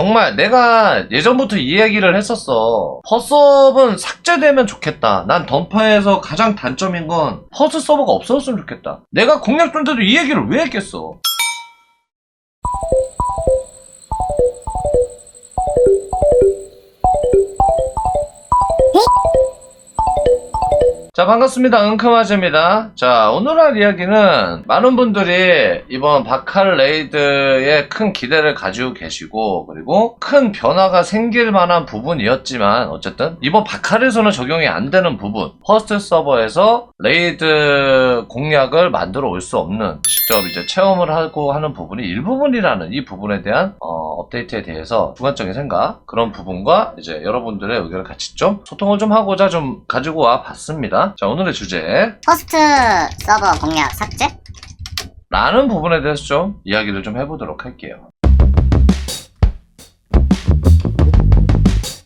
정말 내가 예전부터 이 얘기를 했었어. 퍼스업은 삭제되면 좋겠다. 난 던파에서 가장 단점인 건 퍼스 서버가 없어졌으면 좋겠다. 내가 공략 줄 때도 이 얘기를 왜 했겠어? 자, 반갑습니다. 응크마즈입니다. 자, 오늘 할 이야기는 많은 분들이 이번 바칼 레이드에 큰 기대를 가지고 계시고, 그리고 큰 변화가 생길 만한 부분이었지만, 어쨌든, 이번 바칼에서는 적용이 안 되는 부분, 퍼스트 서버에서 레이드 공략을 만들어 올 수 없는, 직접 이제 체험을 하고 하는 부분이 일부분이라는 이 부분에 대한, 어, 업데이트에 대해서 주관적인 생각, 그런 부분과 이제 여러분들의 의견을 같이 좀 소통을 좀 하고자 좀 가지고 와 봤습니다. 자, 오늘의 주제. 퍼스트 서버 공략 삭제? 라는 부분에 대해서 좀 이야기를 좀 해보도록 할게요.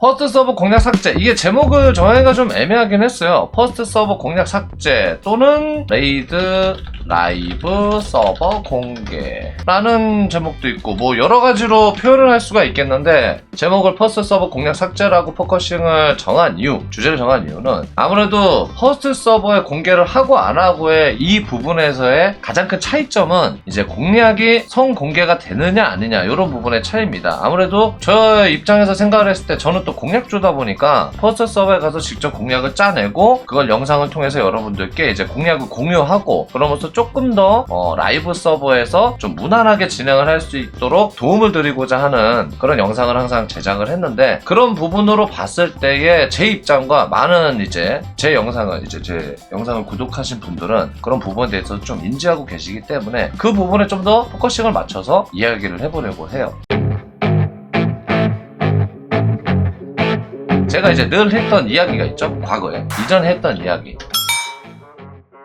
퍼스트 서버 공략 삭제. 이게 제목을 정하기가 좀 애매하긴 했어요. 퍼스트 서버 공략 삭제 또는 레이드 라이브 서버 공개 라는 제목도 있고 뭐 여러 가지로 표현을 할 수가 있겠는데 제목을 퍼스트 서버 공략 삭제라고 포커싱을 정한 이유, 주제를 정한 이유는 아무래도 퍼스트 서버의 공개를 하고 안 하고의 이 부분에서의 가장 큰 차이점은 이제 공략이 성 공개가 되느냐 아니냐 이런 부분의 차이입니다. 아무래도 저 입장에서 생각을 했을 때 저는 또 공략주다 보니까 퍼스트 서버에 가서 직접 공략을 짜내고 그걸 영상을 통해서 여러분들께 이제 공략을 공유하고 그러면서 조금 더 어, 라이브 서버에서 좀 무난하게 진행을 할 수 있도록 도움을 드리고자 하는 그런 영상을 항상 제작을 했는데 그런 부분으로 봤을 때의 제 입장과 많은 이제 제 영상을 이제 제 영상을 구독하신 분들은 그런 부분에 대해서 좀 인지하고 계시기 때문에 그 부분에 좀 더 포커싱을 맞춰서 이야기를 해보려고 해요. 제가 이제 늘 했던 이야기가 있죠. 과거에. 이전에 했던 이야기.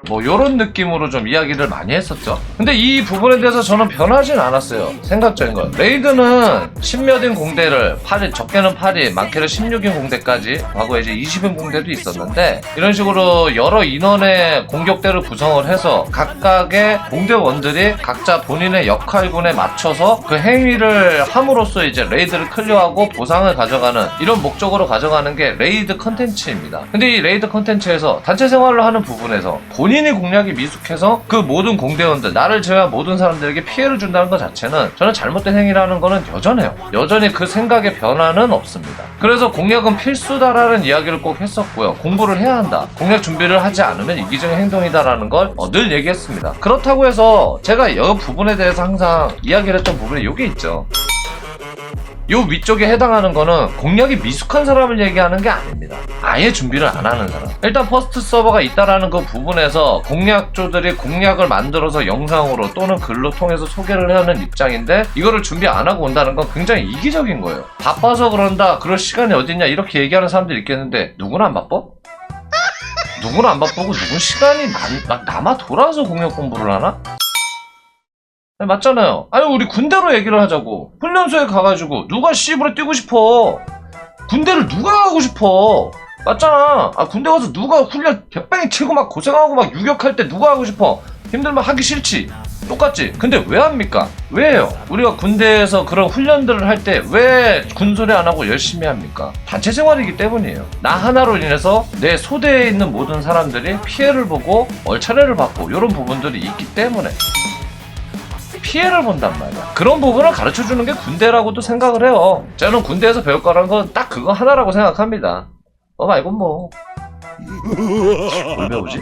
뭐 요런 느낌으로 좀 이야기를 많이 했었죠. 근데 이 부분에 대해서 저는 변하진 않았어요. 생각적인 건. 레이드는 10몇인 공대를 8인, 적게는 8인, 많게는 16인 공대까지 과거에 이제 20인 공대도 있었는데 이런 식으로 여러 인원의 공격대를 구성을 해서 각각의 공대원들이 각자 본인의 역할군에 맞춰서 그 행위를 함으로써 이제 레이드를 클리어하고 보상을 가져가는 이런 목적으로 가져가는 게 레이드 컨텐츠입니다. 근데 이 레이드 컨텐츠에서 단체 생활을 하는 부분에서 본인 이 공략이 미숙해서 그 모든 공대원들 나를 제외한 모든 사람들에게 피해를 준다는 것 자체는 저는 잘못된 행위라는 거는 여전해요. 여전히 그 생각의 변화는 없습니다. 그래서 공략은 필수다라는 이야기를 꼭 했었고요. 공부를 해야 한다. 공략 준비를 하지 않으면 이기적인 행동이다라는 걸 늘 얘기했습니다. 그렇다고 해서 제가 이 부분에 대해서 항상 이야기를 했던 부분에 이게 있죠. 요 위쪽에 해당하는 거는 공략이 미숙한 사람을 얘기하는 게 아닙니다. 아예 준비를 안 하는 사람. 일단 퍼스트 서버가 있다라는 그 부분에서 공략조들이 공략을 만들어서 영상으로 또는 글로 통해서 소개를 하는 입장인데 이거를 준비 안 하고 온다는 건 굉장히 이기적인 거예요. 바빠서 그런다. 그럴 시간이 어딨냐 이렇게 얘기하는 사람들이 있겠는데 누구나 안 바빠? 누구나 안 바쁘고 누군 시간이 남, 막 남아 돌아서 공략 공부를 하나? 맞잖아요. 아니 우리 군대로 얘기를 하자고. 훈련소에 가가지고 누가 씨부로 뛰고 싶어. 군대를 누가 가고 싶어. 맞잖아. 아 군대 가서 누가 훈련 개빵이 치고 막 고생하고 막 유격할 때 누가 하고 싶어. 힘들면 하기 싫지. 똑같지. 근데 왜 합니까? 왜요? 우리가 군대에서 그런 훈련들을 할 때 왜 군소리 안 하고 열심히 합니까? 단체 생활이기 때문이에요. 나 하나로 인해서 내 소대에 있는 모든 사람들이 피해를 보고 얼차례를 받고 이런 부분들이 있기 때문에 피해를 본단 말이야. 그런 부분을 가르쳐 주는 게 군대라고도 생각을 해요. 저는 군대에서 배울 거라는 건 딱 그거 하나라고 생각합니다. 어 말고 뭐. 뭘 배우지?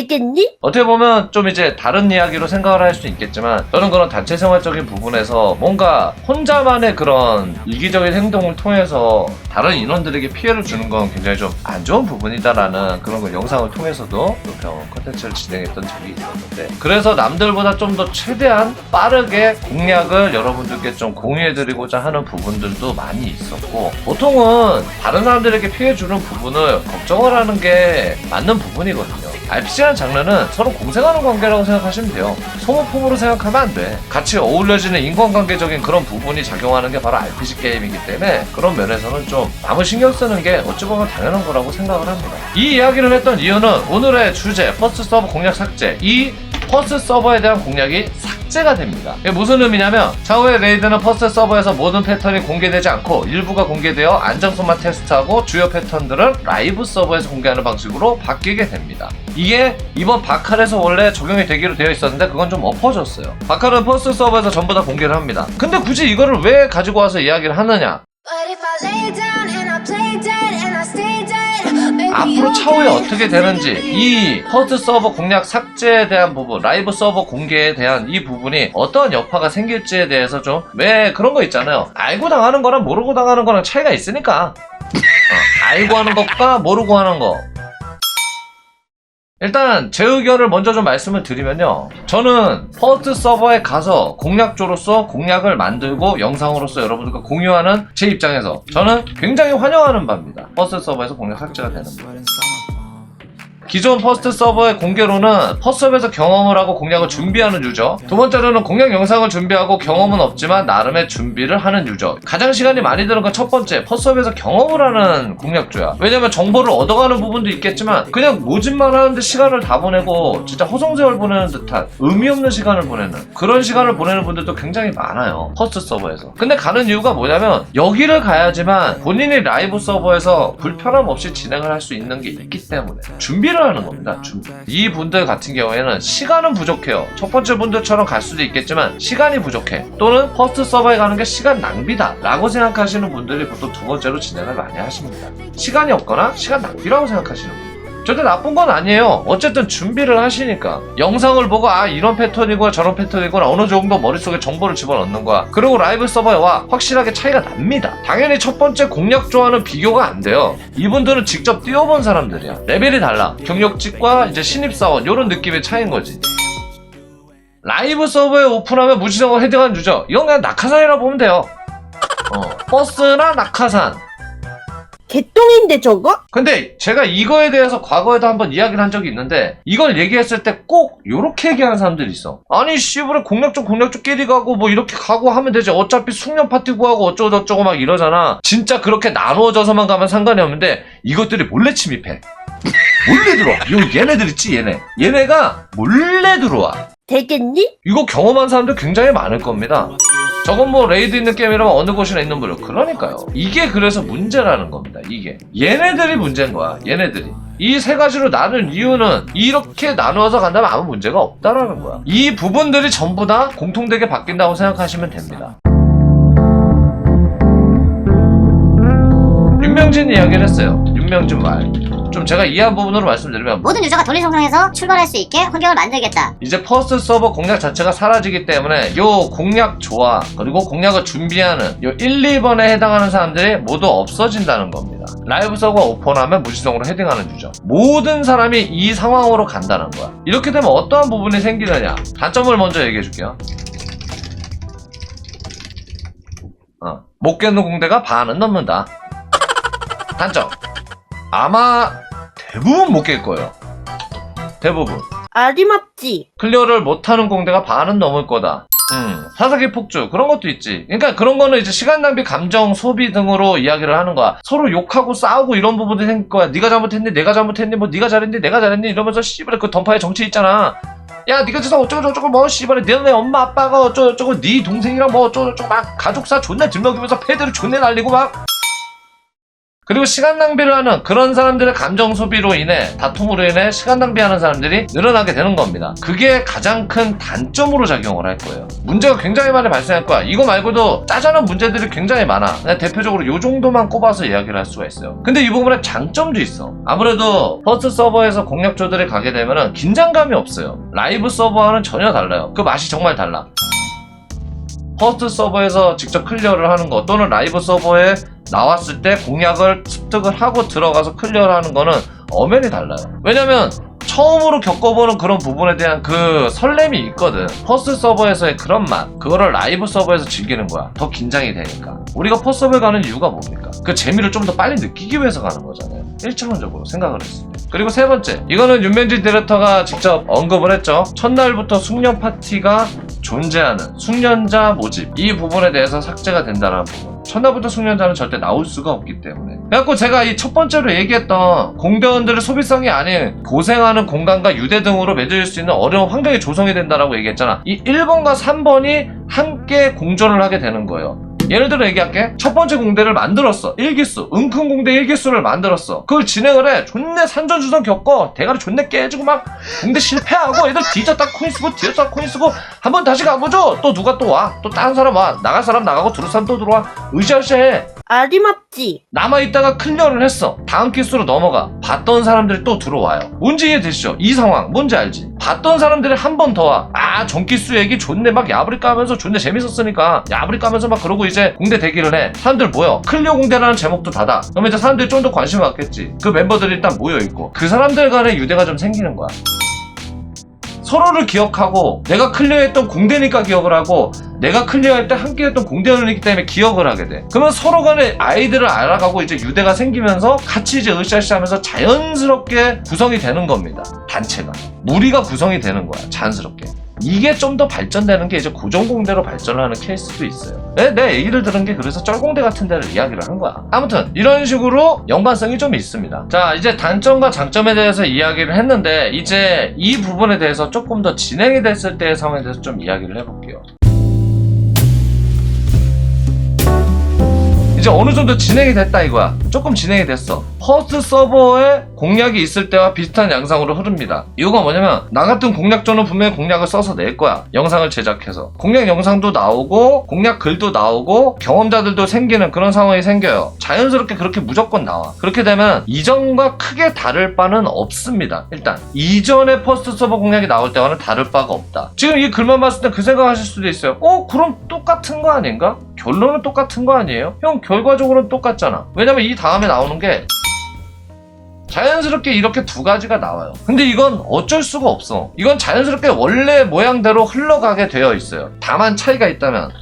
되겠니? 어떻게 보면 좀 이제 다른 이야기로 생각을 할 수 있겠지만 저는 그런 단체 생활적인 부분에서 뭔가 혼자만의 그런 이기적인 행동을 통해서 다른 인원들에게 피해를 주는 건 굉장히 좀 안 좋은 부분이다라는 그런 걸 영상을 통해서도 또 병원 컨텐츠를 진행했던 적이 있었는데 그래서 남들보다 좀 더 최대한 빠르게 공략을 여러분들께 좀 공유해드리고자 하는 부분들도 많이 있었고 보통은 다른 사람들에게 피해 주는 부분을 걱정을 하는 게 맞는 부분이거든요. RPG라는 장르는 서로 공생하는 관계라고 생각하시면 돼요. 소모품으로 생각하면 안 돼. 같이 어울려지는 인간관계적인 그런 부분이 작용하는 게 바로 RPG 게임이기 때문에 그런 면에서는 좀 남을 신경 쓰는 게 어찌 보면 당연한 거라고 생각을 합니다. 이 이야기를 했던 이유는 오늘의 주제, 퍼스트 서버 공략 삭제. 이 퍼스트 서버에 대한 공략이 삭제가 됩니다. 이게 무슨 의미냐면 차후에 레이드는 퍼스트 서버에서 모든 패턴이 공개되지 않고 일부가 공개되어 안정성만 테스트하고 주요 패턴들은 라이브 서버에서 공개하는 방식으로 바뀌게 됩니다. 이게 이번 바칼에서 원래 적용이 되기로 되어 있었는데 그건 좀 엎어졌어요. 바칼은 퍼스트 서버에서 전부 다 공개를 합니다. 근데 굳이 이거를 왜 가지고 와서 이야기를 하느냐? 앞으로 차후에 어떻게. 되는지 이 퍼스트 서버 공략 삭제에 대한 부분 라이브 서버 공개에 대한 이 부분이 어떤 여파가 생길지에 대해서 좀 왜 그런 거 있잖아요 알고 당하는 거랑 모르고 당하는 거랑 차이가 있으니까 어, 알고 하는 것과 모르고 하는 거 일단 제 의견을 먼저 좀 말씀을 드리면요. 저는 퍼스트 서버에 가서 공략조로서 공략을 만들고 영상으로서 여러분들과 공유하는 제 입장에서 저는 굉장히 환영하는 바입니다. 퍼스트 서버에서 공략 삭제가 되는 거 기존 퍼스트 서버의 공개로는 퍼스업에서 경험을 하고 공략을 준비하는 유저. 두 번째로는 공략 영상을 준비하고 경험은 없지만 나름의 준비를 하는 유저. 가장 시간이 많이 드는 건 첫 번째 퍼스업에서 경험을 하는 공략조야. 왜냐면 정보를 얻어가는 부분도 있겠지만 그냥 모집만 하는데 시간을 다 보내고 진짜 허송세월 보내는 듯한 의미 없는 시간을 보내는 그런 시간을 보내는 분들도 굉장히 많아요 퍼스트 서버에서. 근데 가는 이유가 뭐냐면 여기를 가야지만 본인이 라이브 서버에서 불편함 없이 진행을 할 수 있는 게 있기 때문에. 준비를 하는 겁니다. 이 분들 같은 경우에는 시간은 부족해요. 첫 번째 분들처럼 갈 수도 있겠지만 시간이 부족해. 또는 퍼스트 서버에 가는 게 시간 낭비다. 라고 생각하시는 분들이 보통 두 번째로 진행을 많이 하십니다. 시간이 없거나 시간 낭비라고 생각하시는 분. 절대 나쁜 건 아니에요. 어쨌든 준비를 하시니까. 영상을 보고, 아, 이런 패턴이구나, 저런 패턴이구나, 어느 정도 머릿속에 정보를 집어넣는 거야. 그리고 라이브 서버에 와, 확실하게 차이가 납니다. 당연히 첫 번째 공략조와는 비교가 안 돼요. 이분들은 직접 뛰어본 사람들이야. 레벨이 달라. 경력직과 이제 신입사원, 요런 느낌의 차이인 거지. 라이브 서버에 오픈하면 무지성을 헤딩한 유저. 이건 그냥 낙하산이라 보면 돼요. 어, 버스나 낙하산. 개똥인데 저거? 근데 제가 이거에 대해서 과거에도 한번 이야기를 한 적이 있는데 이걸 얘기했을 때 꼭 요렇게 얘기하는 사람들이 있어. 아니 씨부레 공략쪽 공략쪽끼리 가고 뭐 이렇게 가고 하면 되지. 어차피 숙련 파티 구하고 어쩌고저쩌고 막 이러잖아. 진짜 그렇게 나누어져서만 가면 상관이 없는데 이것들이 몰래 침입해. 몰래 들어와. 요 얘네들 있지 얘네. 얘네가 몰래 들어와. 되겠니? 이거 경험한 사람들 굉장히 많을 겁니다. 저건 뭐 레이드 있는 게임이라면 어느 곳이나 있는 물론 그러니까요. 이게 그래서 문제라는 겁니다. 이게 얘네들이 문제인 거야. 얘네들이 이 세 가지로 나눈 이유는 이렇게 나누어서 간다면 아무 문제가 없다라는 거야. 이 부분들이 전부 다 공통되게 바뀐다고 생각하시면 됩니다. 윤명진 이야기를 했어요. 윤명진 말. 좀 제가 이해한 부분으로 말씀드리면 모든 유저가 돌리성성에서 출발할 수 있게 환경을 만들겠다. 이제 퍼스트 서버 공략 자체가 사라지기 때문에 요 공략 조화 그리고 공략을 준비하는 요 1, 2번에 해당하는 사람들이 모두 없어진다는 겁니다. 라이브 서버 오픈하면 무지성으로 헤딩하는 유저. 모든 사람이 이 상황으로 간다는 거야. 이렇게 되면 어떠한 부분이 생기느냐? 단점을 먼저 얘기해 줄게요. 어, 못 깨는 공대가 반은 넘는다. 단점. 아마 대부분 못 깰 거예요. 대부분. 알이 맞지? 클리어를 못하는 공대가 반은 넘을 거다. 음, 사사기 폭주 그런 것도 있지. 그러니까 그런 거는 이제 시간 낭비, 감정 소비 등으로 이야기를 하는 거야. 서로 욕하고 싸우고 이런 부분들이 생길 거야. 네가 잘못했니, 내가 잘못했니, 뭐 네가 잘했니, 내가 잘했니 이러면서 씨발에 그 던파의 정치 있잖아. 야, 네가 진짜 어쩌고 저쩌고 뭐 씨발에 너네 엄마 아빠가 어쩌고 저쩌고 네 동생이랑 뭐 어쩌고 저쩌고 막 가족사 존나 들먹이면서 패드를 존내 날리고 막 그리고 시간 낭비를 하는 그런 사람들의 감정 소비로 인해 다툼으로 인해 시간 낭비하는 사람들이 늘어나게 되는 겁니다. 그게 가장 큰 단점으로 작용을 할 거예요. 문제가 굉장히 많이 발생할 거야. 이거 말고도 짜잘한 문제들이 굉장히 많아. 대표적으로 요 정도만 꼽아서 이야기를 할 수가 있어요. 근데 이 부분에 장점도 있어. 아무래도 퍼스트 서버에서 공략조들이 가게 되면은 긴장감이 없어요. 라이브 서버와는 전혀 달라요. 그 맛이 정말 달라. 퍼스트 서버에서 직접 클리어를 하는 거 또는 라이브 서버에 나왔을 때 공략을 습득을 하고 들어가서 클리어를 하는 거는 엄연히 달라요. 왜냐면 처음으로 겪어보는 그런 부분에 대한 그 설렘이 있거든. 퍼스트 서버에서의 그런 맛, 그거를 라이브 서버에서 즐기는 거야. 더 긴장이 되니까. 우리가 퍼스트 서버에 가는 이유가 뭡니까? 그 재미를 좀 더 빨리 느끼기 위해서 가는 거잖아요. 1차원적으로 생각을 했을 때. 그리고 세 번째, 이거는 윤명진 디렉터가 직접 언급을 했죠. 첫날부터 숙련 파티가 존재하는 숙련자 모집 이 부분에 대해서 삭제가 된다는 부분. 천하부터 숙련자는 절대 나올 수가 없기 때문에. 그래갖고 제가 이 첫 번째로 얘기했던 공대원들의 소비성이 아닌 고생하는 공간과 유대 등으로 맺어질 수 있는 어려운 환경이 조성이 된다라고 얘기했잖아. 이 1번과 3번이 함께 공존을 하게 되는 거예요. 예를 들어 얘기할게. 첫 번째 공대를 만들었어. 1기수. 은큰 공대 1기수를 만들었어. 그걸 진행을 해. 존내 산전주선 겪어. 대가리 존내 깨지고 막 공대 실패하고 애들 뒤졌다 코인 쓰고 뒤졌다 코인 쓰고 한번 다시 가보죠. 또 누가 또 와. 또 다른 사람 와. 나갈 사람 나가고 들어올 사람 또 들어와. 으쌰으쌰 해. 아리맞지? 남아있다가 클리어를 했어. 다음 키스로 넘어가. 봤던 사람들이 또 들어와요. 뭔지 이해되시죠? 이 상황. 뭔지 알지? 봤던 사람들이 한 번 더 와. 아, 전기수 얘기 존내 막 야부리 까면서 존내 재밌었으니까 야부리 까면서 막 그러고 이제 공대 대기를 해. 사람들 모여. 클리어 공대라는 제목도 닫아. 그러면 이제 사람들이 좀 더 관심을 갖겠지. 그 멤버들이 일단 모여있고. 그 사람들 간의 유대가 좀 생기는 거야. 서로를 기억하고 내가 클리어했던 공대니까 기억을 하고 내가 클리어할 때 함께했던 공대원이기 때문에 기억을 하게 돼. 그러면 서로 간에 아이들을 알아가고 이제 유대가 생기면서 같이 이제 으쌰으쌰하면서 자연스럽게 구성이 되는 겁니다. 단체가 무리가 구성이 되는 거야. 자연스럽게. 이게 좀 더 발전되는 게 이제 고정공대로 발전을 하는 케이스도 있어요. 내, 내 얘기를 들은 게 그래서 쩔공대 같은 데를 이야기를 한 거야. 아무튼 이런 식으로 연관성이 좀 있습니다. 자 이제 단점과 장점에 대해서 이야기를 했는데 이제 이 부분에 대해서 조금 더 진행이 됐을 때의 상황에 대해서 좀 이야기를 해볼게요. 이제 어느 정도 진행이 됐다 이거야. 조금 진행이 됐어. 퍼스트 서버에 공략이 있을 때와 비슷한 양상으로 흐릅니다. 이유가 뭐냐면 나 같은 공략전은 분명히 공략을 써서 낼 거야. 영상을 제작해서. 공략 영상도 나오고 공략 글도 나오고 경험자들도 생기는 그런 상황이 생겨요. 자연스럽게 그렇게 무조건 나와. 그렇게 되면 이전과 크게 다를 바는 없습니다. 일단 이전의 퍼스트 서버 공략이 나올 때와는 다를 바가 없다. 지금 이 글만 봤을 때 그 생각하실 수도 있어요. 어 그럼 똑같은 거 아닌가? 결론은 똑같은 거 아니에요? 형 결과적으로는 똑같잖아. 왜냐면 이 다음에 나오는 게 자연스럽게 이렇게 두 가지가 나와요. 근데 이건 어쩔 수가 없어. 이건 자연스럽게 원래 모양대로 흘러가게 되어 있어요. 다만 차이가 있다면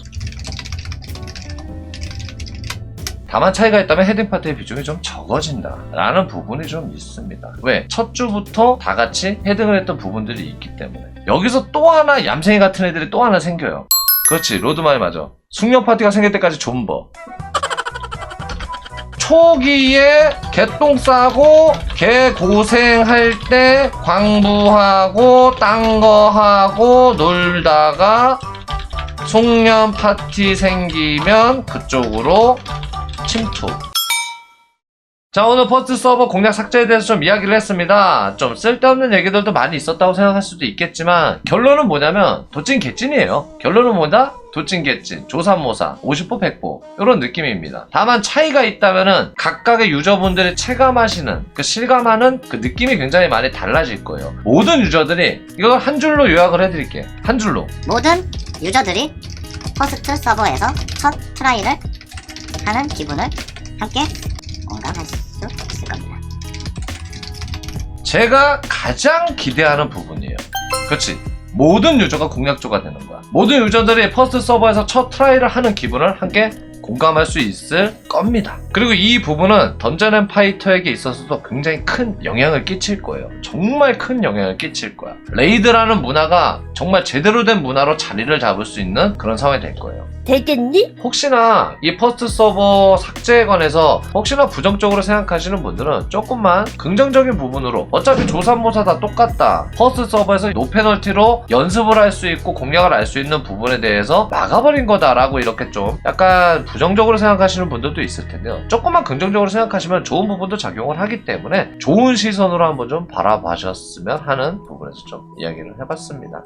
다만 차이가 있다면 헤딩 파트의 비중이 좀 적어진다 라는 부분이 좀 있습니다 왜? 첫 주부터 다 같이 헤딩을 했던 부분들이 있기 때문에 여기서 또 하나 얌생이 같은 애들이 또 하나 생겨요 그렇지 로드마이 맞아 숙련 파티가 생길 때까지 존버 초기에 개똥 싸고 개 고생할 때 광부하고 딴 거 하고 놀다가 송년 파티 생기면 그쪽으로 침투. 자 오늘 퍼스트 서버 공략 삭제에 대해서 좀 이야기를 했습니다. 좀 쓸데없는 얘기들도 많이 있었다고 생각할 수도 있겠지만 결론은 뭐냐면 도찐 개찐이에요. 결론은 뭐다? 도찐 개찐, 조삼모사, 50보 100보 이런 느낌입니다. 다만 차이가 있다면은 각각의 유저분들이 체감하시는 그 실감하는 그 느낌이 굉장히 많이 달라질 거예요. 모든 유저들이 이거 한 줄로 요약을 해드릴게. 한 줄로. 모든 유저들이 퍼스트 서버에서 첫 트라이를 하는 기분을 함께 공감할 수 있을 겁니다. 제가 가장 기대하는 부분이에요. 그렇지. 모든 유저가 공략조가 되는 거야. 모든 유저들이 퍼스트 서버에서 첫 트라이를 하는 기분을 함께 공감할 수 있을 겁니다. 그리고 이 부분은 던전 앤 파이터에게 있어서도 굉장히 큰 영향을 끼칠 거예요. 정말 큰 영향을 끼칠 거야. 레이드라는 문화가 정말 제대로 된 문화로 자리를 잡을 수 있는 그런 상황이 될 거예요. 되겠니? 혹시나 이 퍼스트 서버 삭제에 관해서 혹시나 부정적으로 생각하시는 분들은 조금만 긍정적인 부분으로 어차피 조산모사 다 똑같다. 퍼스트 서버에서 노페널티로 연습을 할 수 있고 공략을 알 수 있는 부분에 대해서 막아버린 거다라고 이렇게 좀 약간 부정적으로 생각하시는 분들도 있을 텐데요. 조금만 긍정적으로 생각하시면 좋은 부분도 작용을 하기 때문에 좋은 시선으로 한번 좀 바라봐셨으면 하는 부분에서 좀 이야기를 해봤습니다